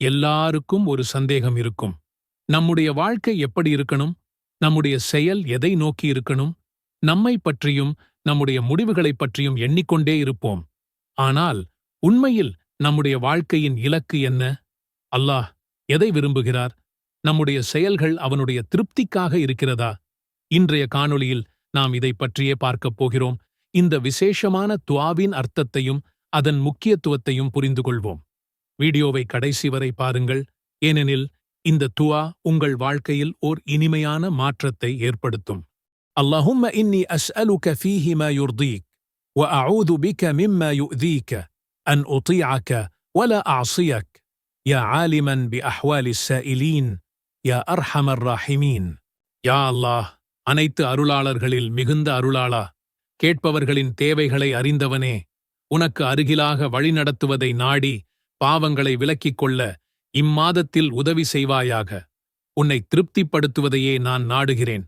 எல்லாருக்கும் ஒரு சந்தேகம் இருக்கும். நம்முடைய வாழ்க்கை எப்படி இருக்கணும்? நம்முடைய செயல் எதை நோக்கி இருக்கணும்? நம்மை பற்றியும் நம்முடைய முடிவுகளைப் பற்றியும் எண்ணிக்கொண்டே இருப்போம். ஆனால் உண்மையில் நம்முடைய வாழ்க்கையின் இலக்கு என்ன? அல்லாஹ் எதை விரும்புகிறார்? நம்முடைய செயல்கள் அவனுடைய திருப்திக்காக இருக்கிறதா? இன்றைய காணொளியில் நாம் இதை பற்றியே பார்க்கப் போகிறோம். இந்த விசேஷமான துவாவின் அர்த்தத்தையும் அதன் முக்கியத்துவத்தையும் புரிந்து கொள்வோம் வீடியோவை கடைசி வரை பாருங்கள் ஏனெனில் இந்த துவா உங்கள் வாழ்க்கையில் ஓர் இனிமையான மாற்றத்தை ஏற்படுத்தும் اللهم إني أسألك فيه ما يرضيك وأعوذ بك مما يؤذيك أن أطيعك ولا أعصيك يا عالما بأحوال السائلين يا أرحم الراحمين யா அல்லாஹ் அனைத்து அருளாளர்களில் மிகுந்த அருளாளா கேட்பவர்களின் தேவைகளை அறிந்தவனே உனக்கு அருகிலாக வழிநடத்துவதை நாடி பாவங்களை விலக்கிக் கொள்ள இம்மாதத்தில் உதவி செய்வாயாக. உன்னை திருப்திப்படுத்துவதையே நான் நாடுகிறேன்.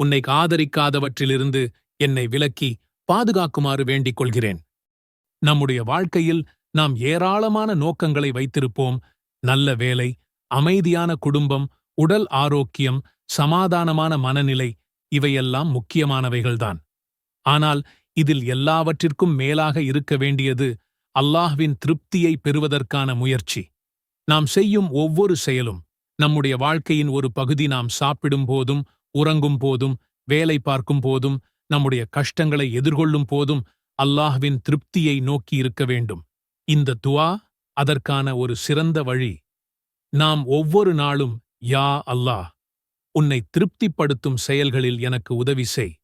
உன்னை ஆதரிக்காதவற்றிலிருந்து என்னை விலக்கி பாதுகாக்குமாறு வேண்டிக் கொள்கிறேன் நம்முடைய வாழ்க்கையில் நாம் ஏராளமான நோக்கங்களை வைத்திருப்போம். நல்ல வேலை அமைதியான குடும்பம் உடல் ஆரோக்கியம் சமாதானமான மனநிலை இவையெல்லாம் முக்கியமானவைகள்தான். ஆனால் இதில் எல்லாவற்றிற்கும் மேலாக இருக்க வேண்டியது அல்லாஹ்வின் திருப்தியை பெறுவதற்கான முயற்சி. நாம் செய்யும் ஒவ்வொரு செயலும் நம்முடைய வாழ்க்கையின் ஒரு பகுதி நாம் சாப்பிடும் போதும் உறங்கும் போதும் வேலை பார்க்கும் போதும் நம்முடைய கஷ்டங்களை எதிர்கொள்ளும் போதும் அல்லாஹ்வின் திருப்தியை நோக்கி இருக்க வேண்டும். இந்த துவா அதற்கான ஒரு சிறந்த வழி. நாம் ஒவ்வொரு நாளும் யா அல்லாஹ் உன்னை திருப்திப்படுத்தும் செயல்களில் எனக்கு உதவி செய்.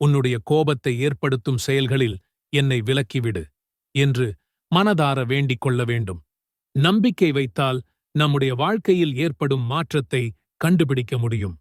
உன்னுடைய கோபத்தை ஏற்படுத்தும் செயல்களில் என்னை விலக்கிவிடு என்று மனதார வேண்டிக் கொள்ள வேண்டும். நம்பிக்கை வைத்தால் நம்முடைய வாழ்க்கையில் ஏற்படும் மாற்றத்தை கண்டுபிடிக்க முடியும்.